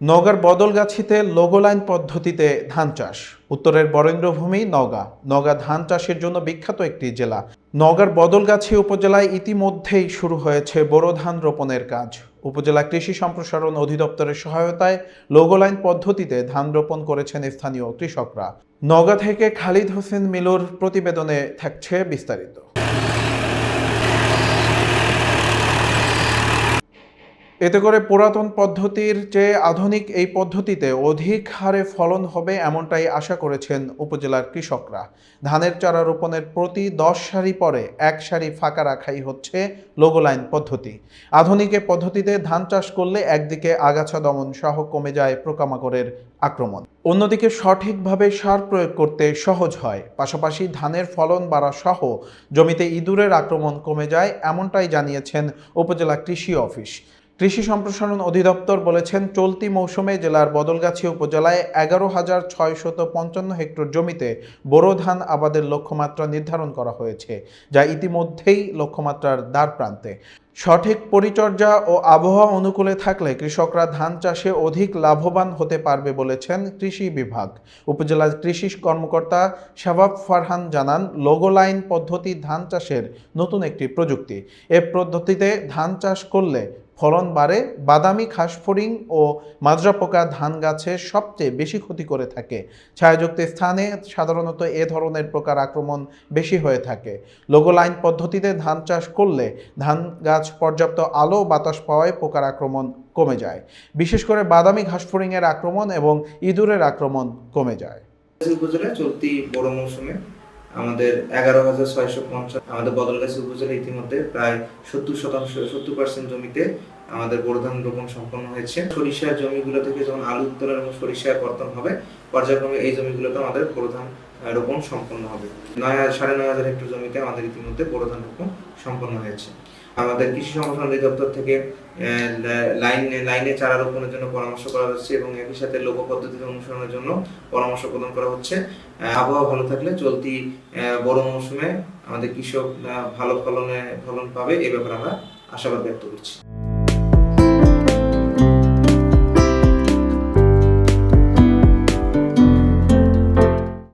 নওগাঁর বদলগাছিতে লোগোলাইন পদ্ধতিতে ধান চাষ। উত্তরের বরেন্দ্রভূমি, নওগাঁ। নওগাঁ ধান চাষের জন্য বিখ্যাত একটি জেলা। নওগাঁর বদলগাছি উপজেলায় ইতিমধ্যেই শুরু হয়েছে বোরো ধান রোপণের কাজ। উপজেলা কৃষি সম্প্রসারণ অধিদপ্তরের সহায়তায় লোগোলাইন পদ্ধতিতে ধান রোপণ করেছেন স্থানীয় কৃষকরা। নওগাঁ থেকে খালিদ হোসেন মিলুর প্রতিবেদনে থাকছে বিস্তারিত। এতে করে পুরাতন পদ্ধতির চেয়ে আধুনিক এই পদ্ধতিতে অধিক হারে ফলন হবে এমনটাই আশা করেছেন উপজেলার কৃষকরা। ধানের চারা রোপণের প্রতি দশ সারি পরে এক সারি ফাঁকা রাখাই হচ্ছে লোগোলাইন পদ্ধতি। আধুনিক এ পদ্ধতিতে ধান চাষ করলে একদিকে আগাছা দমন সহ কমে যায় পোকামাকড়ের আক্রমণ। অন্যদিকে সঠিকভাবে সার প্রয়োগ করতে সহজ হয়। পাশাপাশি ধানের ফলন বাড়া সহ জমিতে ইঁদুরের আক্রমণ কমে যায় এমনটাই জানিয়েছেন উপজেলা কৃষি অফিস। কৃষি সম্প্রসারণ অধিদপ্তর বলেছেন, চলতি মৌসুমে জেলার বদলগাছি উপজেলায় এগারো হাজার ছয়শত পঞ্চান্ন হেক্টর জমিতে বোরো ধান আবাদের লক্ষ্যমাত্রা নির্ধারণ করা হয়েছে, যা ইতিমধ্যেই লক্ষ্যমাত্রার দ্বার প্রান্তে সঠিক পরিচর্যা ও আবহাওয়া অনুকূলে থাকলে কৃষকরা ধান চাষে অধিক লাভবান হতে পারবে বলেছেন কৃষি বিভাগ। উপজেলার কৃষি কর্মকর্তা শাবাব ফারহান জানান, লোগোলাইন পদ্ধতি ধান চাষের নতুন একটি প্রযুক্তি। এ পদ্ধতিতে ধান চাষ করলে ফলন বাড়ে, বাদামি, খাসফড়িং ও মাজরা পোকা ধান গাছে সবচেয়ে বেশি ক্ষতি করে থাকে। ছায়াযুক্ত স্থানে সাধারণত এ ধরনের পোকার আক্রমণ বেশি হয়ে থাকে। লোগোলাইন পদ্ধতিতে ধান চাষ করলে ধান গাছ পর্যাপ্ত আলো বাতাস পাওয়ায় পোকার আক্রমণ কমে যায়। বিশেষ করে বাদামি ঘাসফড়িংয়ের আক্রমণ এবং ইঁদুরের আক্রমণ কমে যায়। চলতি বড় মৌসুমে আমাদের এগারো হাজার ছয়শো পঞ্চাশ আমাদের বদলগাছি উপজেলা ইতিমধ্যে প্রায় সত্তর শতাংশ, সত্তর পার্সেন্ট জমিতে আমাদের বোরো ধান রোপণ সম্পন্ন হয়েছে। সরিষার জমিগুলো থেকে যখন আলু উত্তোলন এবং সরিষার কর্তন হবে পর্যায়ক্রমে এই জমিগুলোতে আমাদের বোরো ধান রোপণ সম্পন্ন হবে। নয় সাড়ে নয় হাজার হেক্টর জমিতে আমাদের ইতিমধ্যে বোরো ধান রোপণ সম্পন্ন হয়েছে। আমাদের কৃষি সম্প্রসারণ অধিদপ্তর থেকে লাইনে লাইনে চারা রোপণের জন্য পরামর্শ করা হচ্ছে এবং একই সাথে লোক পদ্ধতিতে অনুসরণের জন্য পরামর্শ প্রদান করা হচ্ছে। আবহাওয়া ভালো থাকলে চলতি বড় মৌসুমে আমাদের কৃষক ভালো ফলনে, ফলন পাবে এ ব্যাপারে আমরা আশাবাদ ব্যক্ত করছি।